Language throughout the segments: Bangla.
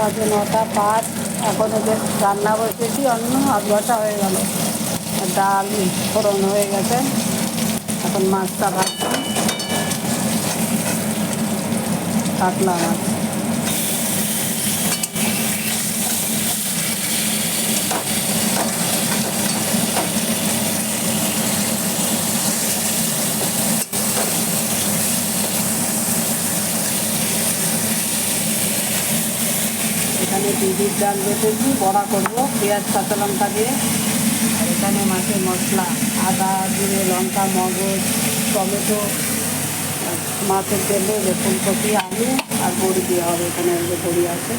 বাজে নটা পাঁচ। এখন ওদের রান্না বসেছি, অন্য আধ ঘণ্টা হয়ে গেল। ডাল ফোড়ন হয়ে গেছে। এখন মাছটা ভাজছি। কাতলা মাছ এখানে দিদির ডাল বেটেছি বড়া করব, পেঁয়াজ, কাঁচা লঙ্কা দিয়ে। আর এখানে মাছের মশলা, আদা, জিরে, লঙ্কা, মগজ, টমেটো, মাছের তেলে ফুলকপি, আলু আর বড়ি দিয়ে হবে, এখানে বড়ি আছে।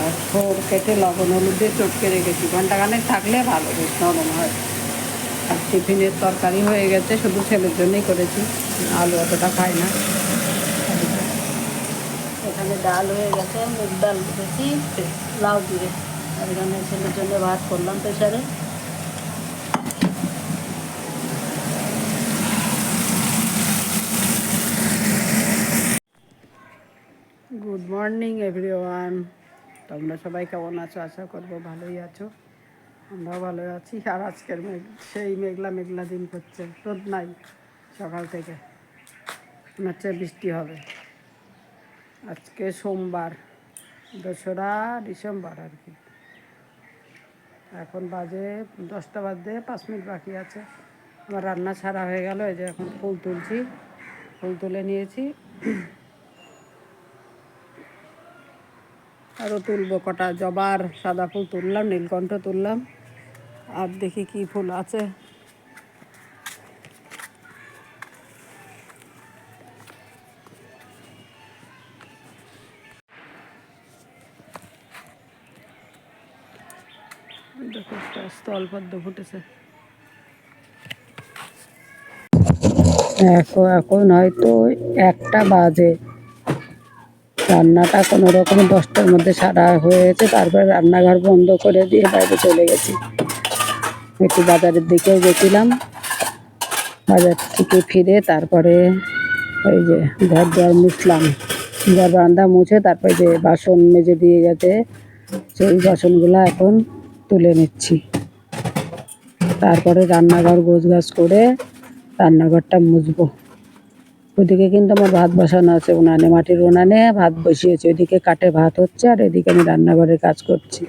আর থোর কেটে লবণ, হলুদ দিয়ে চটকে রেখেছি। ঘন্টাখানেক থাকলে ভালো, বেশ নরম হয়। আর টিফিনের তরকারি হয়ে গেছে, শুধু ছেলের জন্যই করেছি, আলু অতটা খায় না। এখানে ডাল হয়ে গেছে, মুগ ডাল দিয়েছি লাউ দিয়ে আর এখানে ছেলের জন্য ভাত করলাম প্রেশারে। গুড মর্নিং এভরিওয়ান তোমরা সবাই কেমন আছো? আশা করব ভালোই আছো। আমরাও ভালো আছি। আর আজকের মেঘ সেই মেঘলা মেঘলা দিন করছে রোদ নাই সকাল থেকে। মনে বৃষ্টি হবে। আজকে সোমবার। দোসরা ডিসেম্বর আর কি। এখন বাজে দশটা বাজে পাঁচ মিনিট বাকি আছে। আমার রান্না ছাড়া হয়ে গেল, এই যে এখন ফুল তুলছি। ফুল তুলে নিয়েছি। আরও তুলবো কটা, জবার সাদা ফুল তুললাম, নীলকণ্ঠ তুললাম। আর দেখি কি ফুল আছে। দেখো ফুটেছে। এখন এখন হয়তো একটা বাজে। রান্নাটা কোনো রকম দশটার মধ্যে সারা হয়েছে তারপরে রান্নাঘর বন্ধ করে দিয়ে বাইরে চলে গেছি। একটু বাজারের দিকেও গেছিলাম। বাজার থেকে ফিরে তারপরে ওই যে ঘর দর মুছলাম। ঘর বারান্দা মুছে তারপরে যে বাসন মেজে দিয়ে গেছে, সেই বাসনগুলো এখন তুলে নিচ্ছি। তারপরে রান্নাঘর গোছ গাছ করে রান্নাঘরটা মুছবো। ওদিকে কিন্তু আমার ভাত বসানো আছে, উনানে মাটির উনানে ভাত বসিয়েছে। ওইদিকে কাটে ভাত হচ্ছে আর এদিকে আমি রান্নাঘরের কাজ করছি।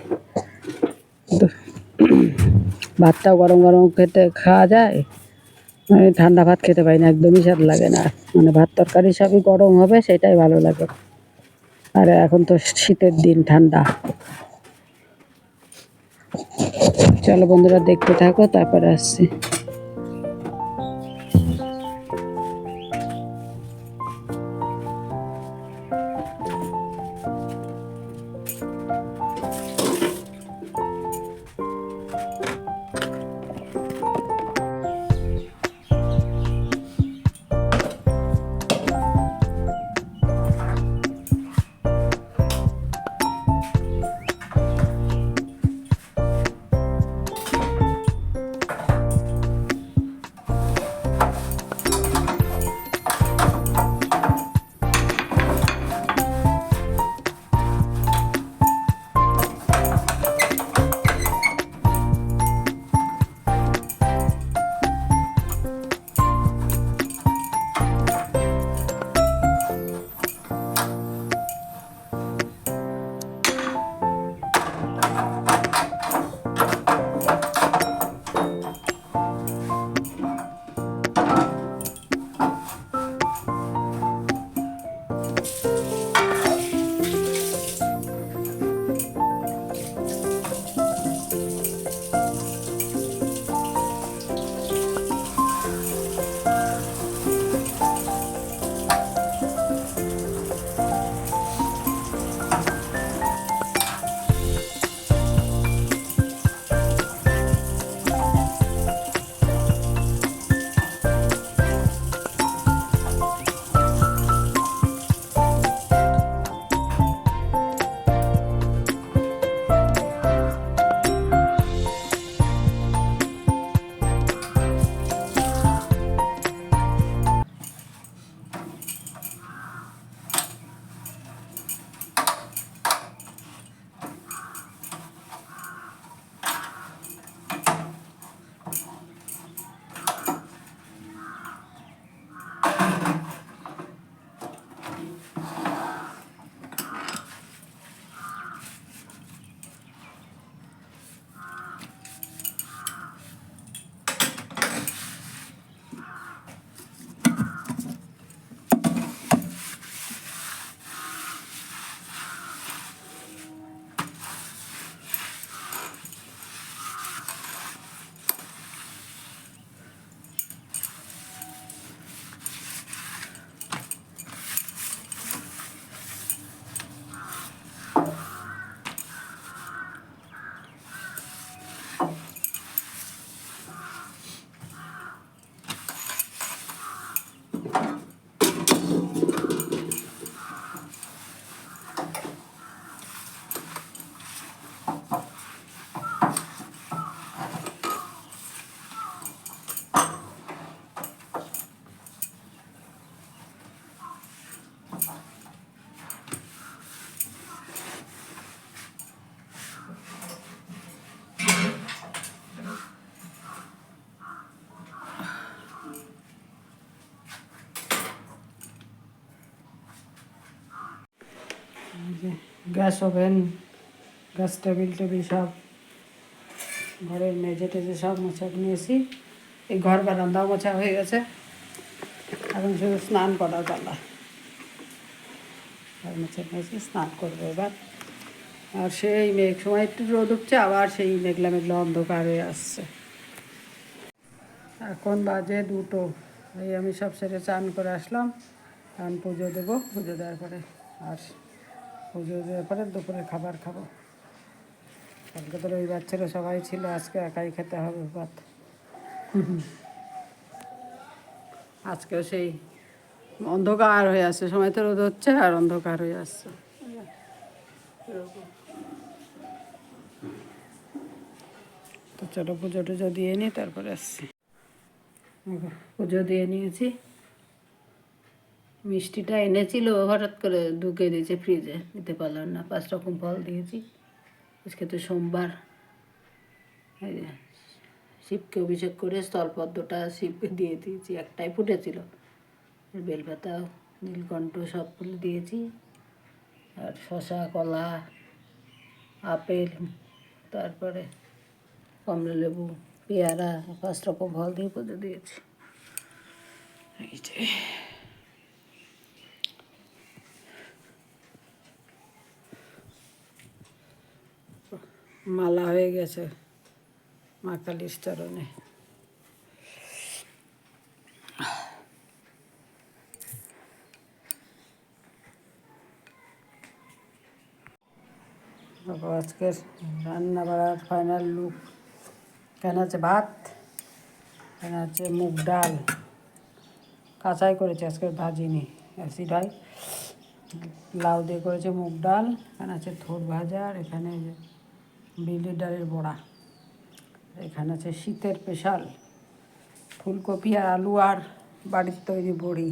ভাতটাও গরম গরম খেতে খাওয়া যায়। মানে ঠান্ডা ভাত খেতে পারি না, একদমই স্বাদ লাগে না। মানে ভাত তরকারি সবই গরম হবে, সেটাই ভালো লাগে। আর এখন তো শীতের দিন ঠান্ডা। চলো বন্ধুরা দেখতে থাকো তারপরে আসছি। Gas oven, gas table table সব ঘরের মেঝে টেজে সব মোছা নিয়েছি। এই ঘর বারান্দাও মোছা হয়ে গেছে। এখন শুধু স্নান করার পালা। ঘর মোছা নিয়েছি, স্নান করব এবার। আর সেই মেঘ সময় একটু রোদ উঠছে, আবার সেই মেঘলা মেঘলা অন্ধকার হয়ে আসছে। এখন বাজে দুটো। এই আমি সব সেরে চান করে আসলাম। এখন পুজো দেবো, পুজো দেওয়ার পরে আর পুজো দেওয়ার পরে দুপুরে খাবার খাব। কালকে তো রবিবার ছিল, সবাই ছিল, আজকে একাই খেতে হবে ভাত। আজকেও সেই অন্ধকার হয়ে আসছে সময় তো রোদ হচ্ছে আর অন্ধকার হয়ে আসছে। তো চলো পুজো টুজো দিয়ে নিই, তারপরে আসছি। পুজো দিয়ে নিয়েছি। মিষ্টিটা এনেছিল, হঠাৎ করে ঢুকে দিয়েছে ফ্রিজে নিতে পারলাম না, পাঁচ রকম ফল দিয়েছি। আজকে তো সোমবার। শিবকে অভিষেক করে স্থলপদ্মটা শিবকে দিয়ে দিয়েছি, একটাই ফুটেছিল। বেলপাতা, নীলকণ্ঠ সব ফুল দিয়েছি। আর শশা কলা, আপেল, তারপরে কমলা লেবু পেয়ারা, পাঁচ রকম ফল দিয়ে পুজো দিয়েছি। এই যে মালা হয়ে গেছে মা কালীর চরণে আজকের রান্না বাড়ার ফাইনাল লুক এখানে আছে ভাত? এখানে আছে মুগ ডাল? কাঁচাই করেছে আজকে ভাজিনি, অ্যাসিড হয়। লাউ দিয়ে করেছে মুগ ডাল এখানে আছে থোর ভাজা, আর এখানে বিউলির ডালের বড়া। এখানে আছে শীতের স্পেশাল। ফুলকপি আর আলু আর বাড়ির তৈরি বড়ি।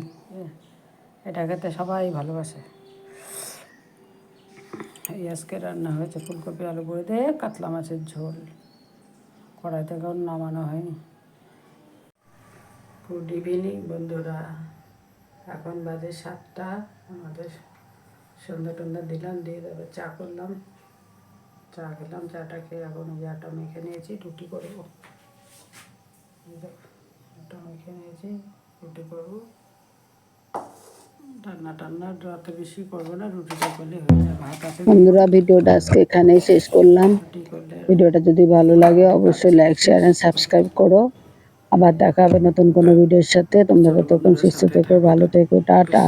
এটা খেতে সবাই ভালোবাসে। এই আজকে রান্না হয়েছে ফুলকপি, আলু বড়ি দিয়ে কাতলা মাছের ঝোল। কড়াইতে এখন নামানো হয়নি। গুড ইভিনিং বন্ধুরা। এখন বাজে সাতটা। আমাদের সন্ধ্যা টন্ধা দিলাম, দিয়ে দেবে চা করলাম। চা খেলাম চাটা খেয়ে এখন ওই আটা মেখে নিয়েছি রুটি করব। আটা মেখে নিয়েছি রুটি করব। বন্ধুরা ভিডিওটা আজকে এখানেই শেষ করলাম। ভিডিওটা যদি ভালো লাগে অবশ্যই লাইক শেয়ার এন্ড সাবস্ক্রাইব করো। আবার দেখা হবে নতুন কোনো ভিডিওর সাথে। তোমরা ততক্ষণ সুস্থ থেকো ভালো থেকো টাটা।